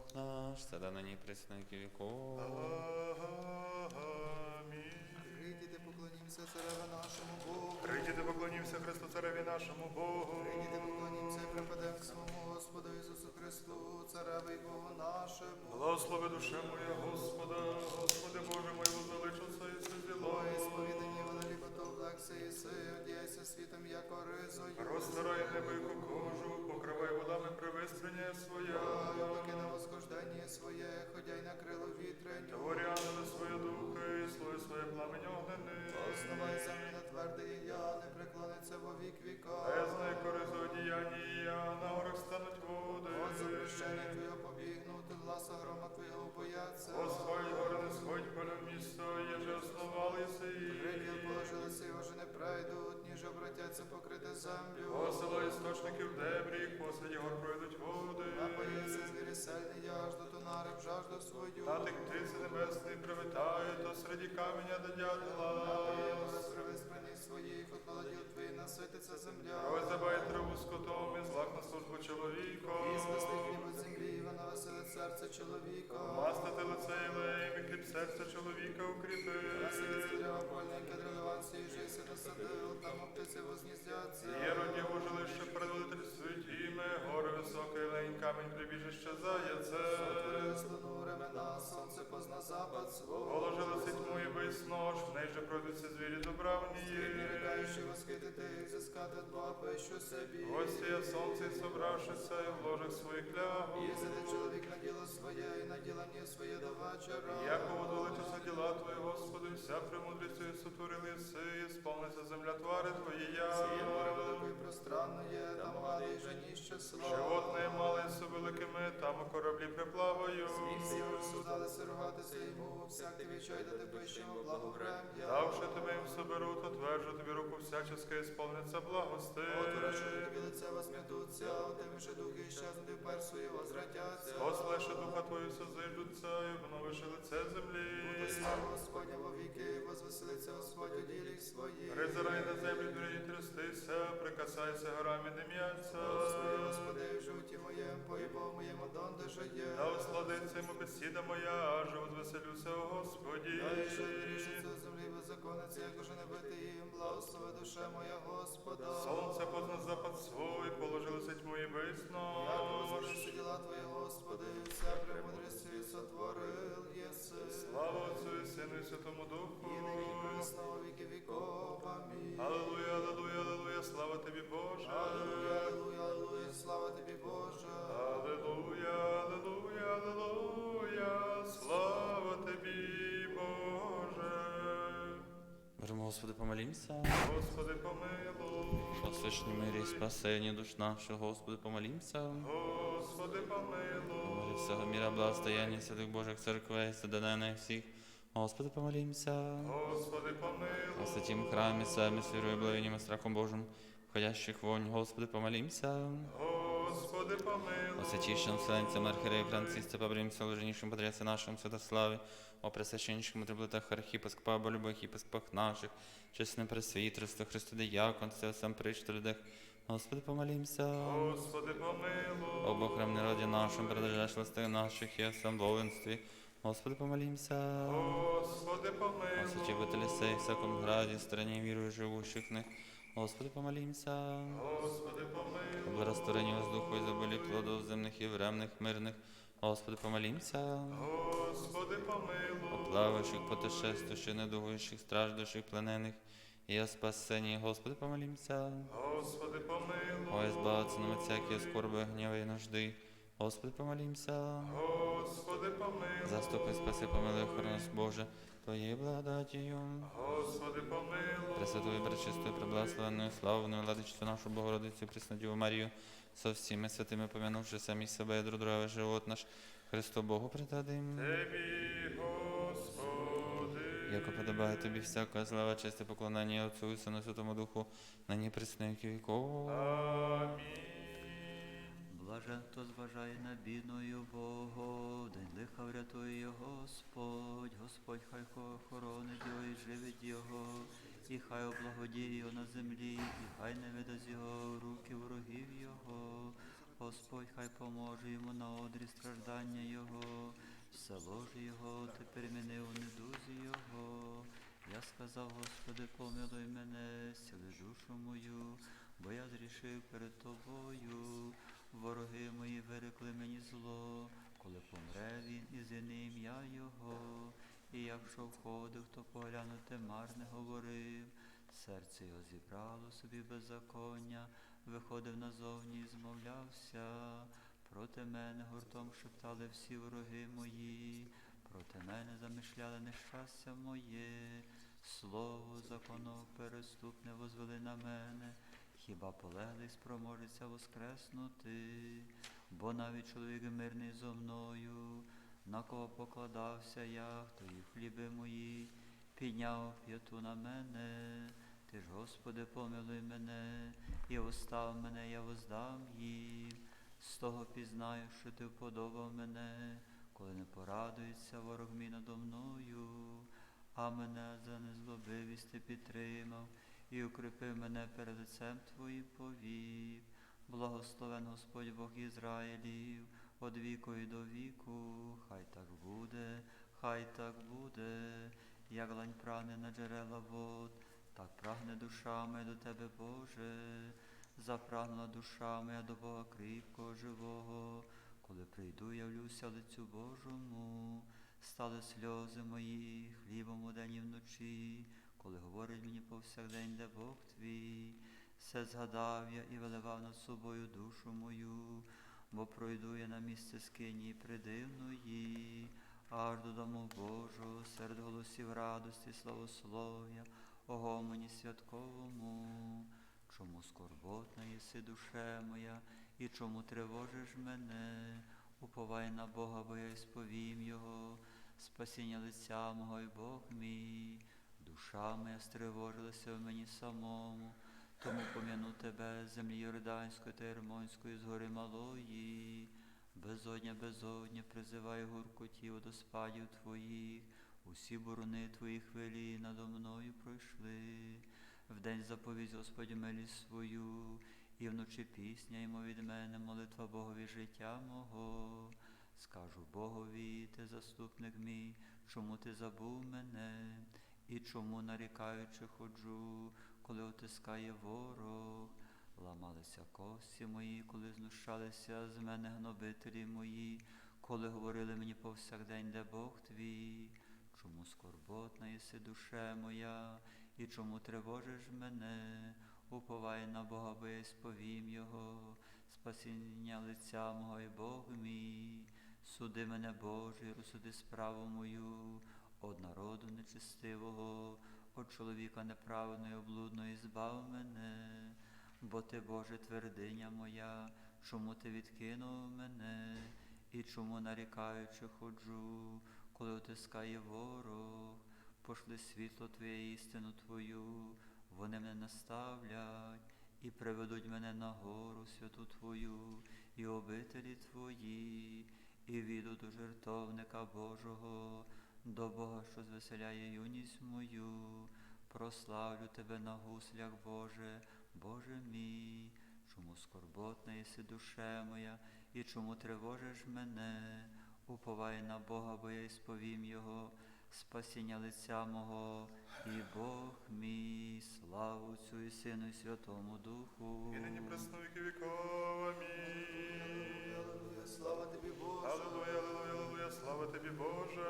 Бог наш, сада нині присновки віков. Амінь. Прийдіте, поклонімося цареве нашому Богу. Прийдіте, поклонімося Христу Цареві нашому Богу. Прийдіте, поклонімося і припадемо к своєму Господу Ісусу Христу, цареве і Богу нашому. Благослови душе моя Господа, Господи Боже мой, возвеличився і все діло. Сповідані велико то облегся і си, одяйся світом, яко ризою. Розтирай небо і кожу, покривай водами привистрення своє. Облаки на восхождення своє, ходяй на крило вітрень. Горяни своє духи, слой своє пламень огнений. Основай землю на тверде і я, не преклониться во вік віка. Бездна коризи одіяння, на горах стануть води. От запрещення Твого побігнуть, гласа грома Твого бояться. Господь гори не сходь полю місто, єже основалися Приділ і. положилися, і вже не пройдуть, ніж обратяться покрити землю. Посила істочників дебрі, посеред гор пройдуть жажду свою. А ти птиці небесний привітає, то середі каменя до дятла. Виспані своїх, от молоділ твій насититься земля. Ось забай траву скотом і злак на службу чоловіка. І спасти хліб від землі, вона веселить серце чоловіка. Мастити лице і леєм, і хліб серця чоловіка укріпи. Насидиться дерева польне, яке дрелеванці, і жиси насадил, там птиці возніздяться. Є родів жилище предводитель святіме, гори високе, лень, камінь прибіжище заяце. Сотвори слону ремена, сонце позна запад свого. Положили тьму і весь нож, в неї же пройдуться звірі добравні. Рікаючи восхитити, зискати два пищу собі. Ось я сонце і собравшися, і в ложах своїх лягу. Їздити чоловік на діло своє, і на ділання своє до вечора. Яко водоличися діла Твої, Господи, вся премудрістю сотворили си, і сповниться земля твари Твоєя. Пространне, там і женіще слава. Животне мали со великими, там у кораблі приплаваю. Всі розсудалися рогатися йому, всяк ти відчай дати пищему благоврем'я. Давши тебе їм соберу, то твержу тобі руку всяческа і сповниться благости. Отворяши тобі лице возм'ятуться, тим же духи щезнути впер свої возвратяться. Послеше духа Твою созиждуться, і обновиши лице землі. Господня во віки, возвеселиться Господь у ділі своїх. Призирай на землю, дурі трястися, прикасайся горами, не м'яться. Господи, Господи, в житті моєм, поїбо моєму донде жиє. Да усладиться йому бесіда моя, аж возвеселюся, о Господі. Дай, що рішиться у землі беззаконниці, як уже не бити їм, благослови душе моя Господа. Сонце позна Господи, помолімся. Господи, помилуй. О священній мирі і спасенні душ наших, Господи, помолімся. Господи, помилуй. Боже всього міра, благостояння святих Божих церквей, саденених всіх. Господи, помолімся. Господи, О помилуй. святім храмі, самі з вірою, благовінням і страхом Божим, входящих вонь, Господи, помолімся. Господи, О помилуй. святейшем Вселенцем Архиерея Франциске, побремся ложнейшим Патриарсе нашим Святославе, о пресвященничком митрополитах архипископа, об любых епископах наших, честным пресвитерстве, Христу диаконстве, сам причту. Господи, помолимся. Господи, помилуй. О Бог храм народе нашим, продолжаешь властей наших и о сам воинстве. Господи, помолимся. Господи, О помилуй. сочетателе сей, всяком граде, стране миру живущих них. Господи, помолимся. Господи, помилуй О благорастворении воздуху и забыли плодов земных и времных, мирных. Господи, помолимся. Господи, помилуй. О плавающих, путешествующих, недугующих, страждущих, пленених, и о спасении, Господи, помолимся. Господи, помилуй. О избавиться нам от всякие скорби, гнева и нужды, Господи, помолимся. Господи, помилуй. Заступи, спаси, помилуй, охорони нас, Боже, Твоєю благодатію. Господи, помилуй. Пресвятую, пречистую, преблагословенную, славную, владичцю нашу Богородицю, Преснодіву Марію, со всіми святими помянувши самі себе і друг друга живот наш, Христу Богу предадим. Тебі, Господи. Яко подобає тобі всяка слава, честь і поклонення Отцю і Сину Святому Духу, нині присники віков. Амінь. Блажен, хто зважає на бідною Богу, день лиха врятує Господь, Господь хай охоронить його і живить його, і хай облагодіє його на землі, і хай не видасть його руки ворогів його. Господь хай поможе йому на одрі страждання Його, все ложе Його, ти перемінив у недузі Його. Я сказав, Господи, помилуй мене, сіли душу мою, бо я зрішив перед тобою. Вороги мої вирекли мені зло, коли помре він і зіне ім'я Його. І якщо входив, то поглянути марне говорив. Серце його зібрало собі беззаконня, виходив назовні і змовлявся. Проти мене гуртом шептали всі вороги мої, проти мене замишляли нещастя моє. Слово закону переступне возвели на мене, хіба полеглий спроможеться воскреснути, бо навіть чоловік мирний зо мною, на кого покладався я, хто їв хліби мої, підняв п'яту на мене. Ти ж, Господи, помилуй мене, і остав мене, я воздам їм. З того пізнаю, що ти вподобав мене, коли не порадується ворог мій надо мною, а мене за незлобивість ти підтримав і укріпив мене перед лицем Твоїм повів. Благословен Господь Бог Ізраїлів, од віку і до віку, хай так буде, хай так буде, як лань прагне на джерела вод, так прагне душа моя до Тебе, Боже, запрагнула душа моя до Бога кріпкого, живого, коли прийду, явлюся лицю Божому, стали сльози мої, хлібом у день і вночі, коли говорить мені повсякдень, де Бог твій, все згадав я і виливав над собою душу мою, бо пройду я на місце скині придивної, аж додому Божого, серед голосів радості, славослов'я, о гомоні святковому. Чому скорботна єси душе моя, і чому тривожиш мене? Уповай на Бога, бо я сповім Його, спасіння лиця мого й Бог мій. Душа моя стривожилася в мені самому, тому пом'яну тебе землі Йорданської та Єрмонської з гори малої. Безодня, безодня, призивай гуркоті водоспадів твоїх, усі борони твої хвилі надо мною пройшли. Вдень заповідь Господь милість свою, і вночі пісня йому від мене, молитва Богові життя мого. Скажу Богові, ти заступник мій, чому ти забув мене, і чому нарікаючи ходжу, коли отискає ворог. Ламалися кості мої, коли знущалися з мене гнобителі мої, коли говорили мені повсякдень, де Бог твій. Чому скорботна єси душе моя, і чому тривожиш мене? Уповай на Бога, бо я сповім Його, спасіння лиця мого і Бог мій. Суди мене, Боже, розсуди справу мою, од народу нечистивого, от чоловіка неправедного і облудного, збав мене. Бо ти, Боже, твердиня моя, чому ти відкинув мене, і чому нарікаючи ходжу, коли отискає ворог, пошли світло Твоє, істину Твою, вони мене наставлять і приведуть мене на гору святу Твою, і обителі Твої, і віду до жертовника Божого, до Бога, що звеселяє юність мою, прославлю Тебе на гуслях, Боже, Боже мій, чому скорботна єси душе моя, і чому тривожиш мене, уповай на Бога, бо я сповім Його, спасіння лиця мого, і Бог мій, славу Отцю і Сину, і Святому Духу. І нині пресно віки слава тобі, Боже.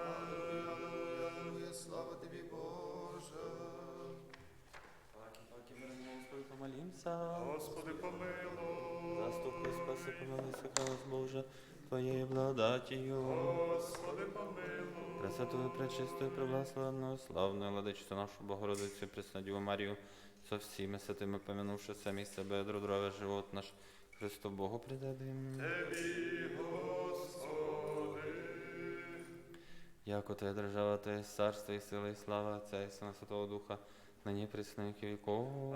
Аллилуйя, слава тобі, Боже. Паки, паки, миримо, Господи, помолімся. Господи, помилуй. Заступи, спаси, помилуйся, кралась Боже, Твоєю благодатію. Господи, помилуй. Пресвятую, пречистою, преблагословенною, славною владичцю нашу Богородицю, Преснодіву Марію, со всіми святими помянувши самі себе, друг друга, живот наш, Христу Богу предадим. Тебі, Господи. Яко Твоя держава, Твоє царство і сила, і слава Отця і Сина Святого Духа, нині присновики віков.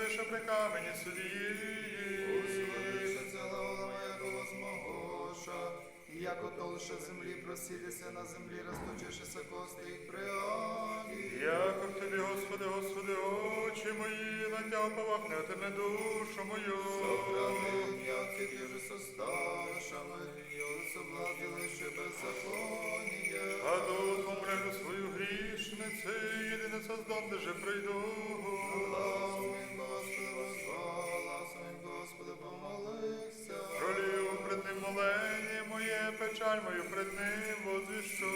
Пожерти вище при камені судії. Услыши ціла моя голос могоша, як отолше землі просідися на землі, розточишися кости їх приаді. Яко в тобі, Господи, Господи, очі мої, на тя оповахнетиме душу мою. Сохрани я ці же составишами, і соблазилиши беззаконіє. А тут умрежу свою грішницю, єдине создам, де же прийду. Гласом печаль мою пред ним возвіщу.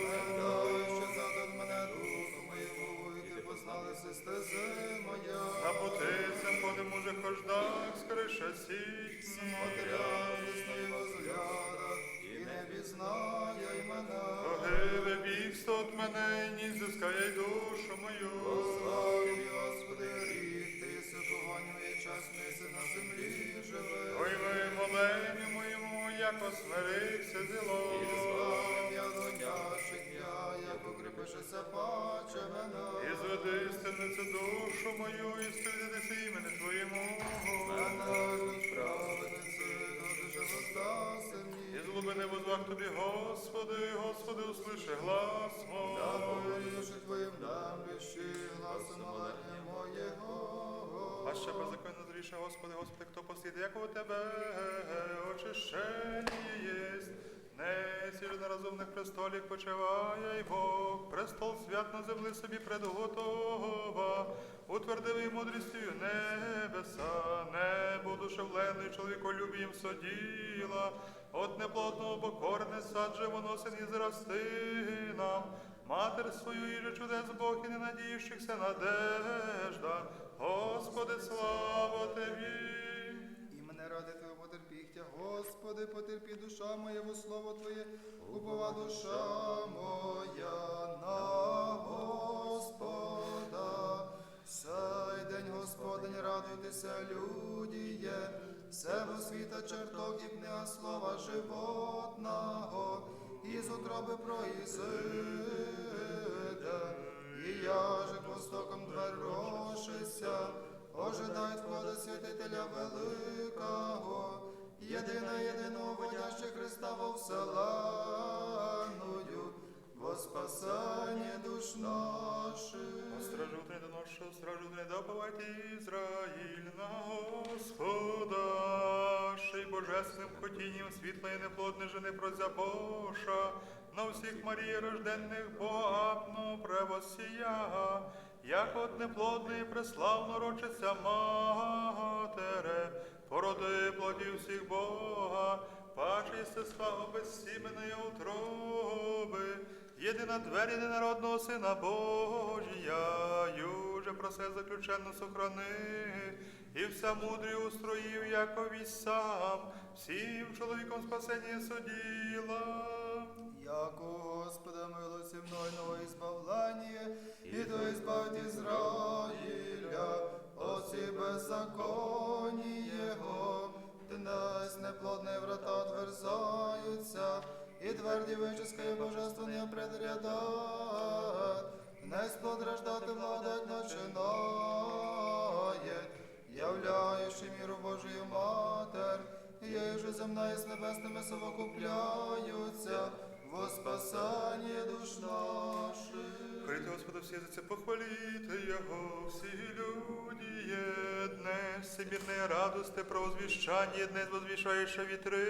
Що задад мене руку моєму, і ти позналися стези моя. На пути сам подим уже хождак, скорише сіть. Смотря весною возгляда, і не пізнає й мене. Погибе бігство от мене, ні зискає й душу мою. Славі, Господи, рік, ти погонює час миси на землі живе. Ой ви моленню моєму, як осмирився зіло. І звав я гонящих я, як укріпишися паче мене. І зведи стильницю душу мою, і стильнися імені Твоєму. Мене ж праведниці, дуже воздаси І мені. з глибини возвах тобі, Господи, Господи, услиши глас мой. Дабы Твоїм дамлющі гласом молення моєго. А ще беззаконно зріше, Господи, Господи, хто послід, як у Тебе очищення єсть. Не сіль на розумних престолів почиває й Бог, престол свят на землі собі предготова, утвердив і мудрістю небеса, небо душевлений чоловіколюбієм соділа, от неплодного покорне садже воно син і зрости нам. Матер свою іже чудес Бог і не надіючихся надежда. Господи, слава Тобі. І мене ради Твого потерпіхтя, Господи, потерпі душа моя во слово Твоє, упова душа моя на Господа. Сей день Господень, радуйтеся, людіє, всего світа чертог і книга слова животного, із утроби проїзиде, і я же востоком двер рошися, ожидай входа святителя великого, єдина єдиного водяще Христа во вселенную, во спасання душ наших. Стражу не доношу, стражу не доповайте Ізраїль на Господа, й божественним хотінням світла і неплодне жени прозябоша, на всіх Марії рожденних Богапно превосія, як от неплодний преславно рочиться матере, породи плоді всіх Бога, паче єстества обезсіменої утроби, єдина двері єдинородного Сина Божія, юже про все заключенно сохрани, і вся мудрі устроїв, якові сам, всім чоловіком спасення суділа. Яко Господа милості мною новое избавление, и то избавить Израиля, от всі беззаконні Його, днес неплодні врата отверзаються, і тверді вичискає божество не предрядат, днес плод рождати владать начинає, являючи міру Божию Матер, Їй же земна і з небесними совокупляються, во спасання душ наших. Хвалите Господа всі за це похваліте Його, всі люди єдне, всемірне радости, провозвіщання єдне, возвішаєше вітри,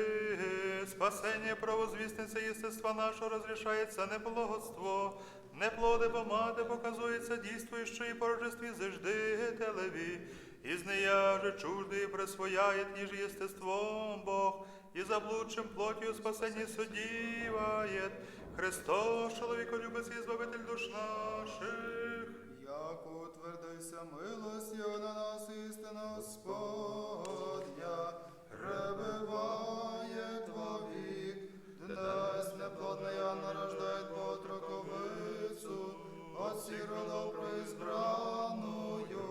спасення провозвісниця єстества нашого розрішається неблагоство, неплоди помади показується дійствуючи і порожестві заждителеві, і знеяже чужди присвояє, ніж єстеством Бог, і заблудшим плотью спасення судіває. Христос, чоловіколюбець і збавитель душ наших. Як утвердися милостю на нас істина Господня, пребиває твовік, днес неплодна Яна рождає потроковицю, от всіх родов произбраную,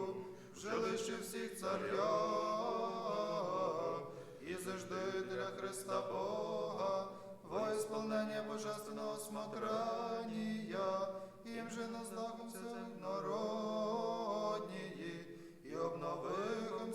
в жилище всіх царя Христа Бога, во исполнение божественного смотрания, им же назнакомся народнії,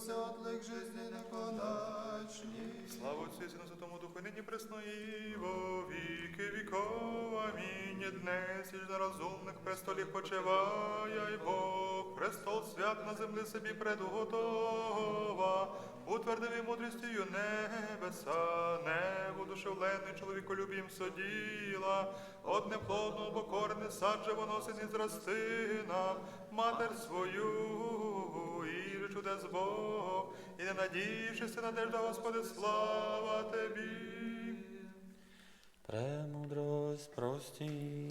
і от лик жизни неконечні. Слава Отцю і Сину Святому Духу, нині пресно і во віки віков. Амінь. Днес із на розумних престолів почиває й Бог. Престол свят на землі собі предуготова. Утвердив і мудрістю небеса, небо душевлений чоловіколюбім соділа. Од неплодного бо корне саджа воно син із ростина, матер свою і же чудес Бог, і не надіючися надежда, Господи, слава Тобі. Премудрость прості.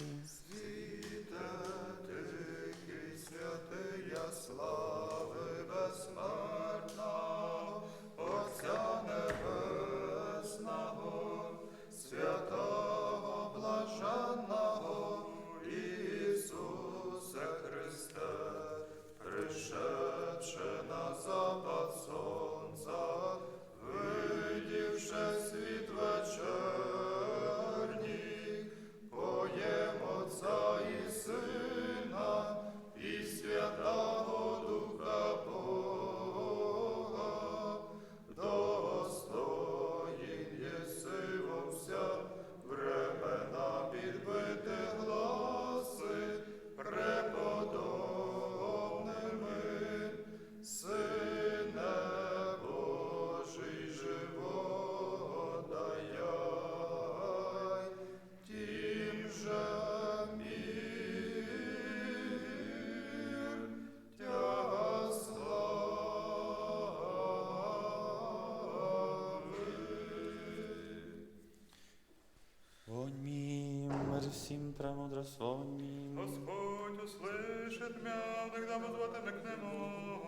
мя, когда возватиме к нему.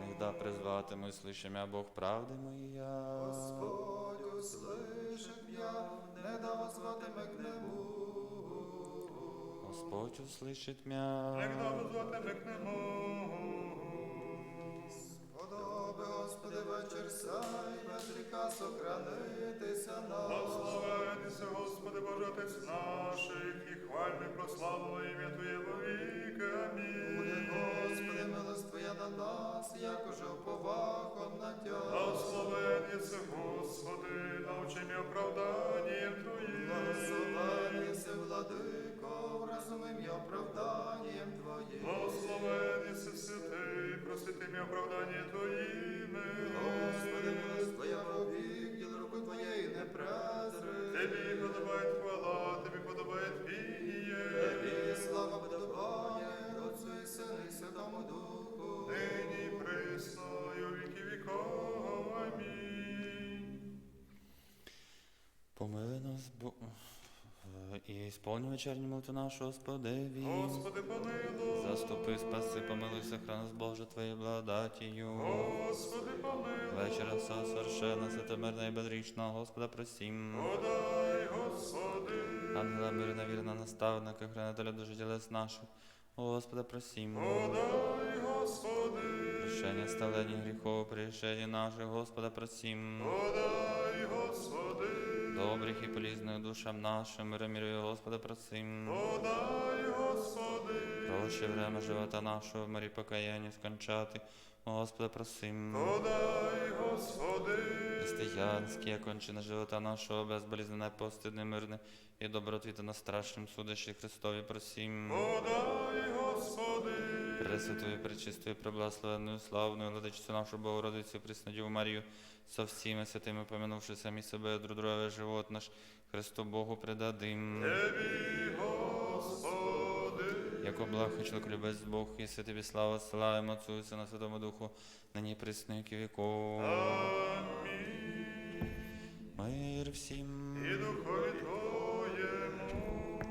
Негда призватиму, слышимя Бог правди моя. Господь услышит я, не да возватиме к нему. Господь услышит мя. Когда возватиме к нему. Господи, вечір сай, без ріка сохранитися нам. Благословенися, Господи, Боже, Отець наших, і хвальне прославлено ім'я Твоє во віки. Буде, Господи, милость Твоя на нас, як уже уповахом на Тя. Благословенися, Господи, научи мій оправданням Твоїм. Благословенися, владико, разумим я оправданням Твоїм. Благословенися, святий, просвіти мій оправдання Твоїми. Господи, милость Твоя вовік, діло руки Твоєї не презри. Тобі подобає хвала, Тобі подобає пініє. Сповнюй вечерню молитву нашу, Господеві. Господи, помилуй. Заступи, спаси, помилуйся, храни з Боже Твоєю благодатію. Господи, помилуй. Вечора вся совершенна, святомирна і безрічна, Господа просім. Подай, Господи. Ангела мирна, вірна, наставника, хранителя дуже тілес наших. Господа просім. Подай, Господи. Прощення сталення гріхов, пришення наших, Господа просім. Подай, Господи. Добрих і полізних душам нашим, мира мирую, Господа просим. Подай, Господи. Проще время живота нашого, в мирі покаяння скончати, Господа просим. Подай, Господи. Християнське окончене живота нашого, безболізнене, постидне, мирне і добротвіта на страшнім судищі Христові просім. Подай, Господи. Пресвятою, пречистою, преблагословенною, славною, владичцю нашу Богородицю, Преснодіву Марію, со всіми святими, помянувши самі себе, друг друга, живот наш, Христу Богу предадим. Тебі, Господи. Яко благ чоловік любець Бог, і святибі слава, славимо Отцю і Сину, Святому Духу, нині присно, віки віков. Амінь. Мир всім. І духові Твоєму.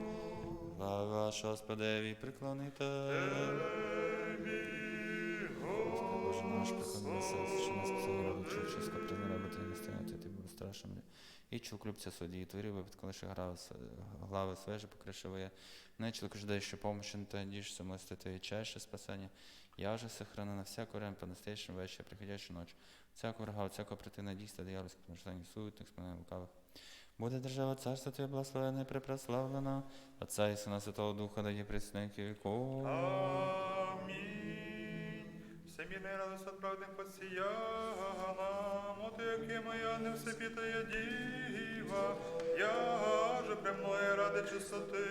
Слава Господеві, приклоните. Тебі, Боже наш, приклонися, Господи. що нас спасає, роду, чиска, призна, роботи, не стояти, ти був страшним. і чолклюбця судді, твори випадку лише глави свежі покришиває. Не чоловік ждає, що помощи не то діж, самости твоє чаше спасення. Я же сохранена на всяку время по настоящему вечер, приходящую ночь. Всякого врага, всякого противного дійства, диявольських помишлень, суетних, спинних лукавих. Буде держава царство Твоє благословенне і препрославлено, Отця і Сина Святого Духа, дає присних віков. Амінь. От правди посіяла. От яке моя не всепітая діва, я же премної ради чистоти,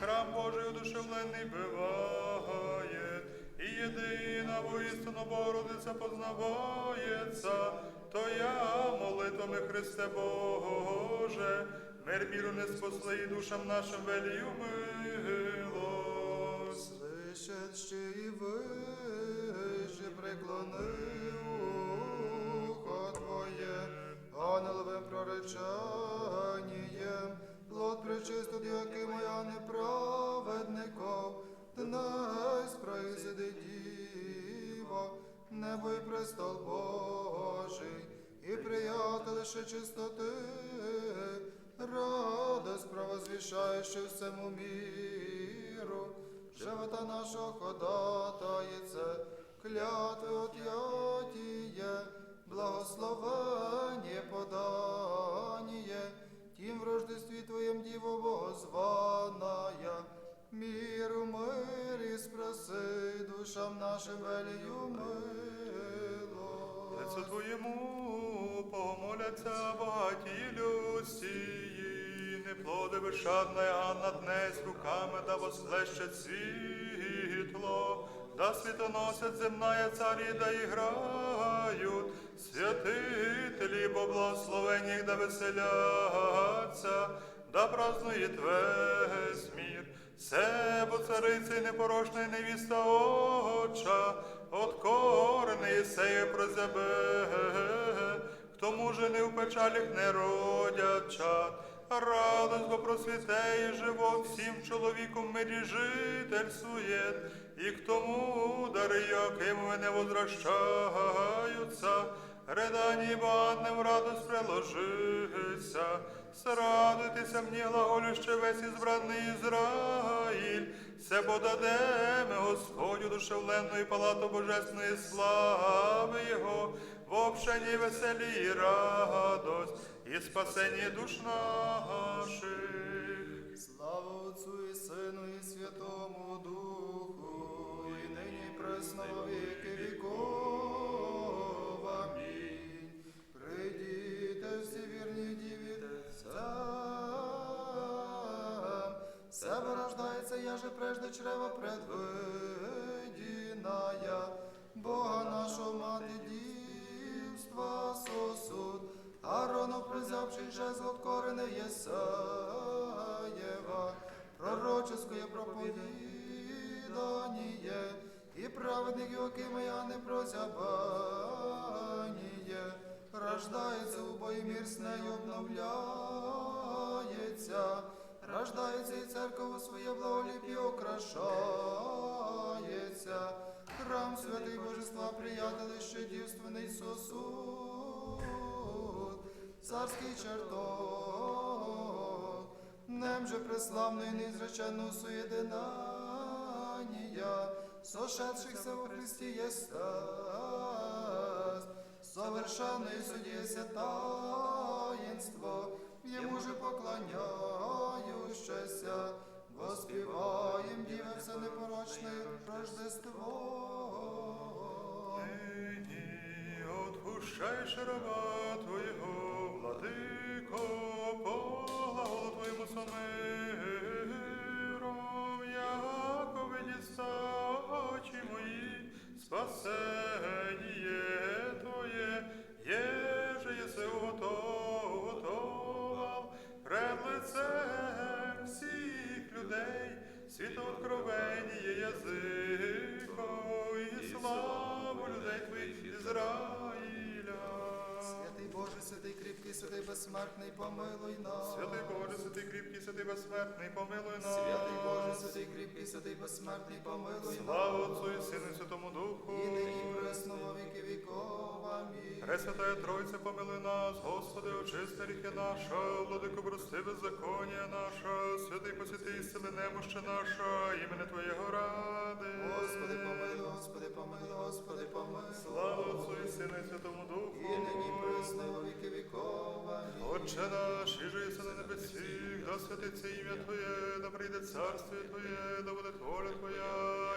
храм Божий удушевлений биває, і єдина воістину Богородиця познавається, то я молитвами Христе Боже, мир міру не спасли і душам нашим велію милость. Ще і вище преклони ухо Твоє, ангеловим проречанням, плод причистот, яким моя неправедников, днес произиде діва, небо і престол Божий, і приятель ще чистоти, радость провозвішаючи всему миру, живота нашого ходатається, клятви отятіє, благословення подання, тім в рождестві Твоєм Діво Богозваная, миру, мирі спроси душам нашим велію мило. Твоєму помоляться багаті не плоди вишадне, а над нець руками да восплещет світло, да світоносять земная царі да іграють, святителі, бо благословені да веселяться, да празднує весь мір. Себо цариці непорочної невіста оча, от корни Єсею прозябе, к тому не в печалях не родять чад, радость бо просвіте і живот всім чоловіком мирі жительствує, і к тому дари, яким не возвращаються, Редані банним радость приложися, срадуйтеся мені, глаголюще весь ізбраний Ізраїль, се подадеме Господю душевленної палату божественної слави Його, в общенні веселі і радость, і спасенні душ наших. Слава Отцу і Сину і Святому Духу, і нині пресно во віки віков. Амінь. Прийдіте всі вірні діві, себе рождається, я же прежде чрева предвидіная, Єсаєва, пророческое проповідання, і праведник Йоакима я не прозябання, рождається у бої мір з нею обновляється, рождається і церква своє благоліп'я окрашається, храм святий Божества, приятелище дівственний сосуд, царський чертог, нем же преславний неизреченно суєдинання, сошедшихся во Христі єстас, совершенний судіється таїнство, йому же поклоняющеся, воспіваєм діве все непорочне Рождество. Нині отпущаєш раба Твоєго, владико, Твоєму самиром, яко видіста очі мої, спасеніє Твоє, єже єси уготовав пред лицем всіх людей, світооткровеніє язико і славу людей Твоїх Ізраїля. Святий кріпкий, святий безсмертний, помилуй нас. Святий Боже, святий кріпкий, святий безсмертний, помилуй нас. Святий Боже, святий кріпкий, святий безсмертний, помилуй нас. Слава Отцу і Сину і Святому Духу. І нині пресно віки віков. Пресвятая Тройця, помилуй нас, Господи, очисти ріхи наша, владико прости беззаконня наша, святий посвяти сили немоща наша, імени Твоєго ради. Господи, помилуй, Господи, помилуй, Господи, помилуй. Слава Отцу і Сину і Святому Духу. І нині пресно во віки віков. Амінь. Отче наш, і єси на небесі, да святиться ім'я Твоє, да прийде царство Твоє, да буде воля Твоя,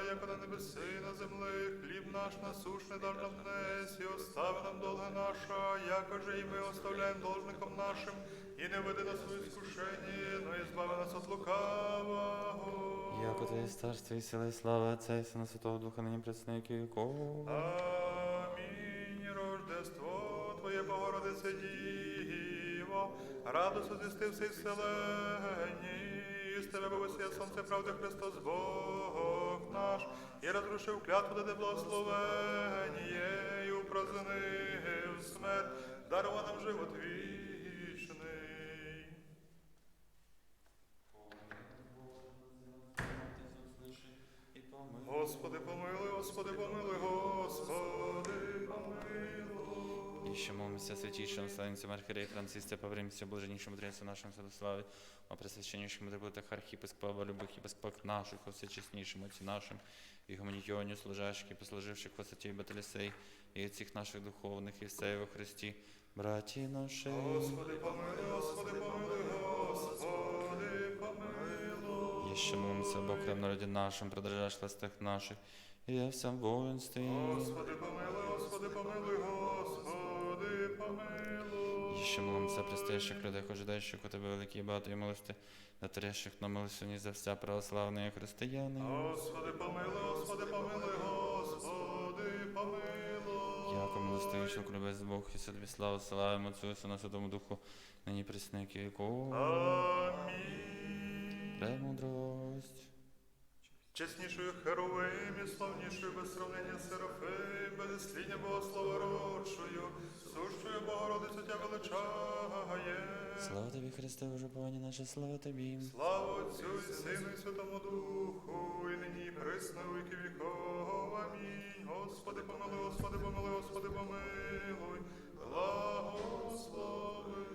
як на небеси, і на землі, хліб наш насушний дар нам днес, і остави нам долги наша, якоже і ми оставляємо должникам нашим, і не веди нас у іскушення, но і збави нас від лукавого. Яко Твоє царство і сила і слава Отця і Сина Святого Духа, нині представники віков. Амінь. Рождество Твоє, Богородице Діво, радость звісти всій вселенні. І з тебе бовесія сонце правди Христос Бог наш, і розрушив клятву, даде благословення, і упразднив смерть, дарував нам живот вічний. Господи, помилуй, Господи, помилуй, Господи, помилуй. Еще молимся о святейшем славенцем архиерее Франциске, побремся блаженнейшем Древце нашем Святославе, о пресвященнейшем митрополитах архиепископа, любых епископах наших, о всечестнейшем Отце нашем, и гуманитионе служащих и послуживших во святей Баталисей, и отцах наших духовных, и все во Христе, братья наши. Господи, помилуй, Господи, помилуй, Господи, помилуй. Еще молимся об окрем народе нашем, продолжаешь властях наших, и о всем воинстве. Господи, помилуй, Господи, помилуй, Еще молимся о предстоящих людях, ожидающих у Тебе великі багато і милости, натворящих на милості за вся православні християни. Господи, помилуй, Господи, помилуй, Господи, помилуй. Яко милостивіший любець Бог і собі славу, славимо Отцю Сину Святому Духу, нині присники віков. Амінь. Премудрость. Чеснішою Херовим і славнішою без сравнення Серафим, без сління Богослова родшою, сущою Богородицю тя величає. Слава Тобі, Христе, ужиповання наше, слава Тобі. Слава Отцю і Сину і Святому Духу, і нині і присно у віки віков. Амінь. Господи, помилуй, Господи, помилуй, Господи, помилуй, благослови.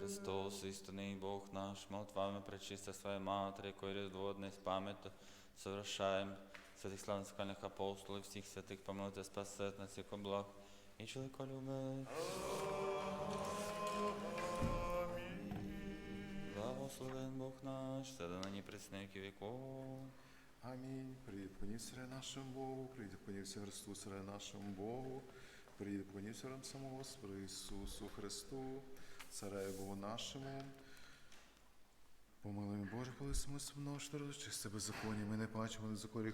Христос, істинний Бог наш, молитвами пречиста своя Матері, якої різдво дне з совершаємо святих славних скальних апостолів, всіх святих помилуйте, спасет нас, яко благ і чоловіка любить. Благословен Бог наш, все до нині пресників віков. Амінь. Прийди понісся нашому Богу, прийди понісся Христу, Сире нашому Богу, прийди понісся нам самого Господу Ісусу Христу, Цареві Богу нашому. Помилуй, Боже, коли ми сумно, що себе законі, ми не бачимо незаконних